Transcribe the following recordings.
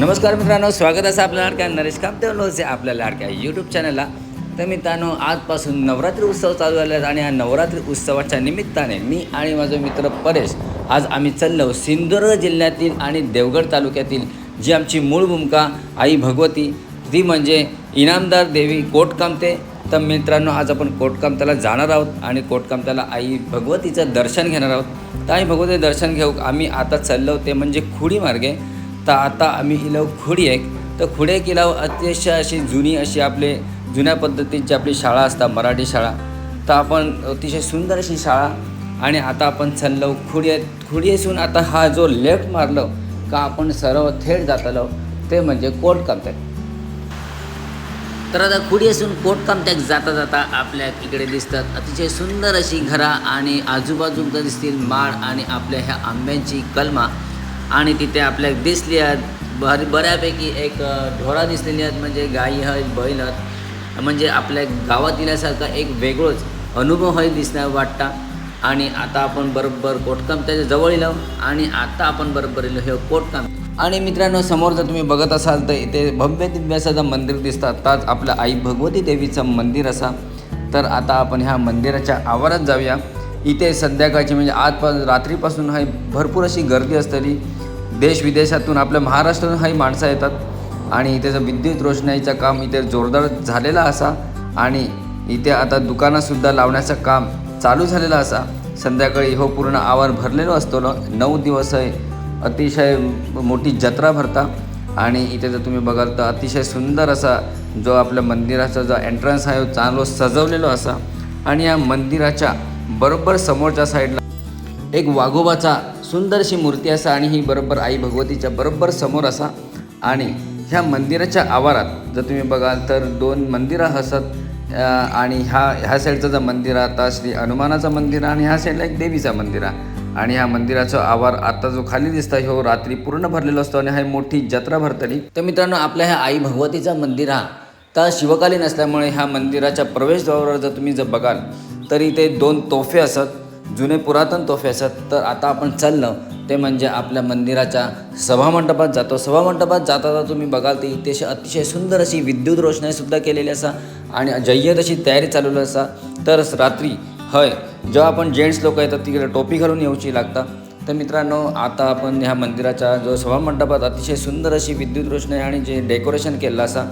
नमस्कार मित्रांनो स्वागत असं आपल्या लाडक्या नरेश कामदेव लोचे आपल्या लाडक्या यूट्यूब चॅनलला तर मित्रांनो आजपासून नवरात्री उत्सव चालू झाले आहेत आणि ह्या नवरात्री उत्सवाच्या निमित्ताने मी आणि माझा मित्र परेश आज आम्ही चाललो सिंधुदुर्ग जिल्ह्यातील आणि देवगड तालुक्यातील जी आमची मूळ भूमिका आई भगवती ती म्हणजे इनामदार देवी कोटकामते. तर मित्रांनो आज आपण कोटकामत्याला जाणार आहोत आणि कोटकामत्याला आई भगवतीचं दर्शन घेणार आहोत. तर आई भगवतीचं दर्शन घेऊ आम्ही आता चाललो ते म्हणजे खुडी मार्गे. तर आता आम्ही इलव खुडी एक. तर खुडे किलाव अतिशय अशी जुनी अशी आपले जुन्या पद्धतीची आपली शाळा असतात मराठी शाळा. तर आपण अतिशय सुंदर अशी शाळा. आणि आता आपण चाललो खुडी खुडी आता हा जो लेफ्ट मारलो का आपण सर्व थेट जातलो ते म्हणजे कोट कामतात तर आता खुडी असून कोटकामत्याक जाता जाता आपल्या इकडे दिसतात. अतिशय सुंदर अशी घरा आणि आजूबाजूला दिसतील माड आणि आपल्या ह्या आंब्यांची कलमा. आणि तिथे आपल्या दिसली आहेत. भर बऱ्यापैकी एक ढोरा दिसलेली आहेत म्हणजे गाई आहेत बैल आहेत. म्हणजे आपल्या गावात दिल्यासारखा एक वेगळंच अनुभव हे दिसणार वाटता. आणि आता आपण बरोबर कोटकाम त्याच्याजवळ येलो आणि आता आपण बरोबर येलो हे कोटकाम. आणि मित्रांनो समोर जर तुम्ही बघत असाल तर इथे भव्य दिव्यासाचं मंदिर दिसतात. ताच आपलं आई भगवती देवीचं मंदिर असा. तर आता आपण ह्या मंदिराच्या आवारात जाऊया. इथे संध्याकाळची म्हणजे आजपासून रात्रीपासून हे भरपूर अशी गर्दी असतली देश विदेशातून आपल्या महाराष्ट्रातून काही माणसं येतात. आणि इथेचं विद्युत रोषणाईचं काम इथे जोरदार झालेलं असा. आणि इथे आता दुकानंसुद्धा लावण्याचं काम चालू झालेलं असा. संध्याकाळी हो पूर्ण आवार भरलेलो असतो नऊ दिवस आहे अतिशय मोठी जत्रा भरता. आणि इथे जर तुम्ही बघाल तर अतिशय सुंदर असा जो आपल्या मंदिराचा जो एंट्रन्स आहे तो चांगलो सजवलेलो असा. आणि या मंदिराच्या बरोबर समोरच्या साईडला एक वाघोबाचा सुंदर अशी मूर्ती असा आणि ही बरोबर आई भगवतीच्या बरोबर समोर असा. आणि ह्या मंदिराच्या आवारात जर तुम्ही बघाल तर दोन मंदिरं असत आणि ह्या ह्या साईडचं जर मंदिर आहे आता श्री हनुमानाचं मंदिर आहे आणि ह्या साईडला एक देवीचा मंदिर आहे. आणि ह्या मंदिराचा आवार आता जो खाली दिसता हो रात्री पूर्ण भरलेलो असतो आणि हा मोठी जत्रा भरतली तर मित्रांनो आपल्या ह्या आई भगवतीचा मंदिर हा तर शिवकालीन असल्यामुळे ह्या मंदिराच्या प्रवेशद्वारावर जर तुम्ही जर बघाल तर इथे दोन तोफे असत. जुने पुरातन तोफे असत तर आता आपण चाललं ते म्हणजे आपल्या मंदिराच्या सभामंडपात जातो. सभामंडपात जाता जाता तुम्ही बघाल तर इथे अतिशय सुंदर अशी विद्युत रोषणाईसुद्धा केलेली असा आणि जय्यत अशी तयारी चालवली असा. तर रात्री हय जेव्हा आपण जेंट्स लोक येतात तिकडे टोपी घालून येऊची लागतात तर मित्रांनो आता आपण ह्या मंदिराच्या जो सभामंडपात अतिशय सुंदर अशी विद्युत रोषणाई आणि जे डेकोरेशन केलं असा.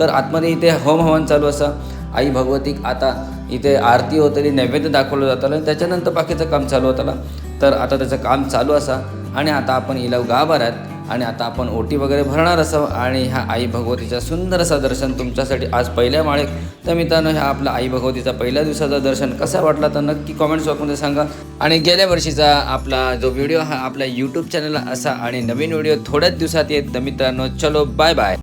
तर आतमध्ये इथे होम हवन चालू असा. आई भगवतीक आता इथे आरती होतली नैवेद्य दाखवलं जातं आणि त्याच्यानंतर बाकीचं काम चालू होतं तर आता त्याचं काम चालू असा आणि आता आपण इलव गाभाऱ्यात आणि आता आपण ओटी वगैरे भरणार असं आणि ह्या आई भगवतीचं सुंदर असं दर्शन तुमच्यासाठी आज पहिल्या माळे तर मित्रांनो ह्या आपला आई भगवतीचा पहिल्या दिवसाचं दर्शन कसा वाटला तर नक्की कॉमेंट्स बॉक्समध्ये सांगा. आणि गेल्या वर्षीचा आपला जो व्हिडिओ हा आपल्या यूट्यूब चॅनलला असा आणि नवीन व्हिडिओ थोड्याच दिवसात येत. तर मित्रांनो चलो बाय बाय